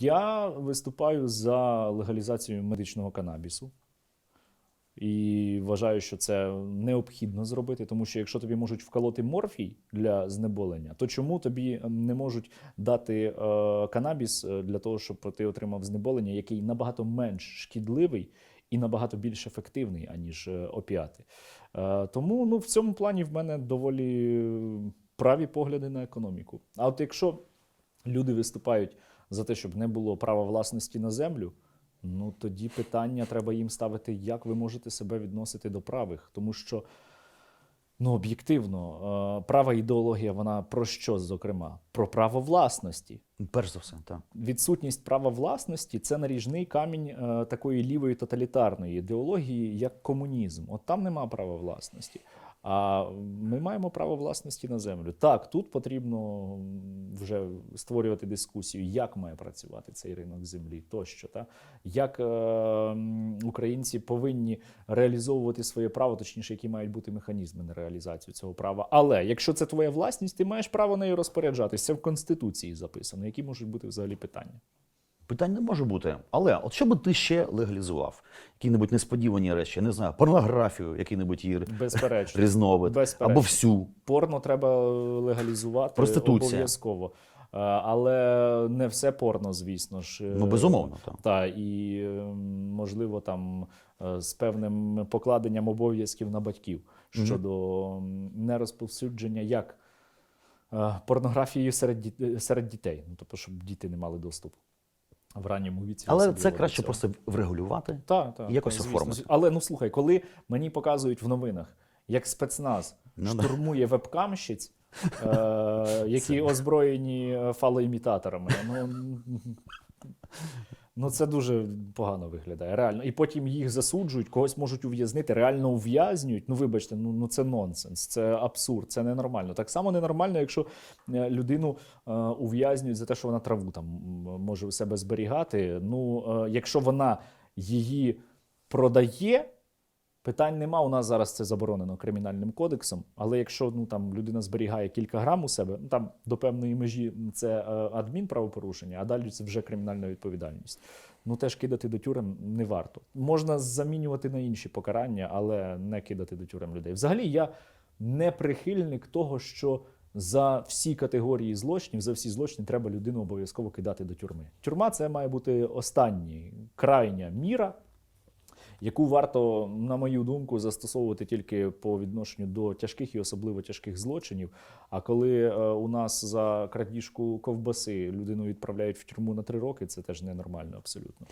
Я виступаю за легалізацію медичного канабісу. І вважаю, що це необхідно зробити, тому що якщо тобі можуть вколоти морфій для знеболення, то чому тобі не можуть дати е, канабіс е, для того, щоб ти отримав знеболення, який набагато менш шкідливий і набагато більш ефективний, аніж е, опіати? Е, тому ну, в цьому плані в мене доволі праві погляди на економіку. А от якщо люди виступають за те, щоб не було права власності на землю. Ну тоді питання треба їм ставити, як ви можете себе відносити до правих, тому що ну об'єктивно, е, права ідеологія вона про що, зокрема? Про право власності. Перш за все, так. Відсутність права власності це наріжний камінь е, такої лівої тоталітарної ідеології, як комунізм. От там нема права власності. А ми маємо право власності на землю. Так, тут потрібно вже створювати дискусію, як має працювати цей ринок землі, тощо. Та? Як е, українці повинні реалізовувати своє право, точніше, які мають бути механізми на реалізацію цього права. Але якщо це твоя власність, ти маєш право нею розпоряджатися. В Конституції записано. Які можуть бути взагалі питання? Питань не може бути. Але от що би ти ще легалізував? Які-небудь несподівані речі, я не знаю, порнографію, який-небудь її Безперечно. різновид, Безперечно. або всю. Порно треба легалізувати Проституція. обов'язково. Е, Але не все порно, звісно ж. Ну, безумовно, так. Так, і е, можливо, там е, з певним покладенням обов'язків на батьків щодо м, нерозповсюдження як е, порнографії серед, серед дітей, ну, тобто, щоб діти не мали доступу в ранньому віці. Але це краще цього. просто врегулювати. та, та, і якось та, оформити. Але ну слухай, коли мені показують в новинах, як спецназ Ну, да. штурмує вебкамщиць, е, які озброєні е, фалоімітаторами, ну, ну це дуже погано виглядає. Реально. І потім їх засуджують, когось можуть ув'язнити, реально ув'язнюють. Ну, вибачте, ну, ну це нонсенс, це абсурд, це ненормально. Так само ненормально, якщо е, людину е, ув'язнюють за те, що вона траву там може у себе зберігати. Ну, е, якщо вона її продає. Питань нема. У нас зараз це заборонено кримінальним кодексом. Але якщо ну там людина зберігає кілька грам у себе, ну там до певної межі це е, адмінправопорушення, а далі це вже кримінальна відповідальність. Ну теж кидати до тюрем не варто. Можна замінювати на інші покарання, але не кидати до тюрем людей. Взагалі, я не прихильник того, що за всі категорії злочинів, за всі злочини треба людину обов'язково кидати до тюрми. Тюрма це має бути останній крайня міра яку варто, на мою думку, застосовувати тільки по відношенню до тяжких і особливо тяжких злочинів. А коли е, у нас за крадіжку ковбаси людину відправляють в тюрму на три роки, це теж ненормально абсолютно.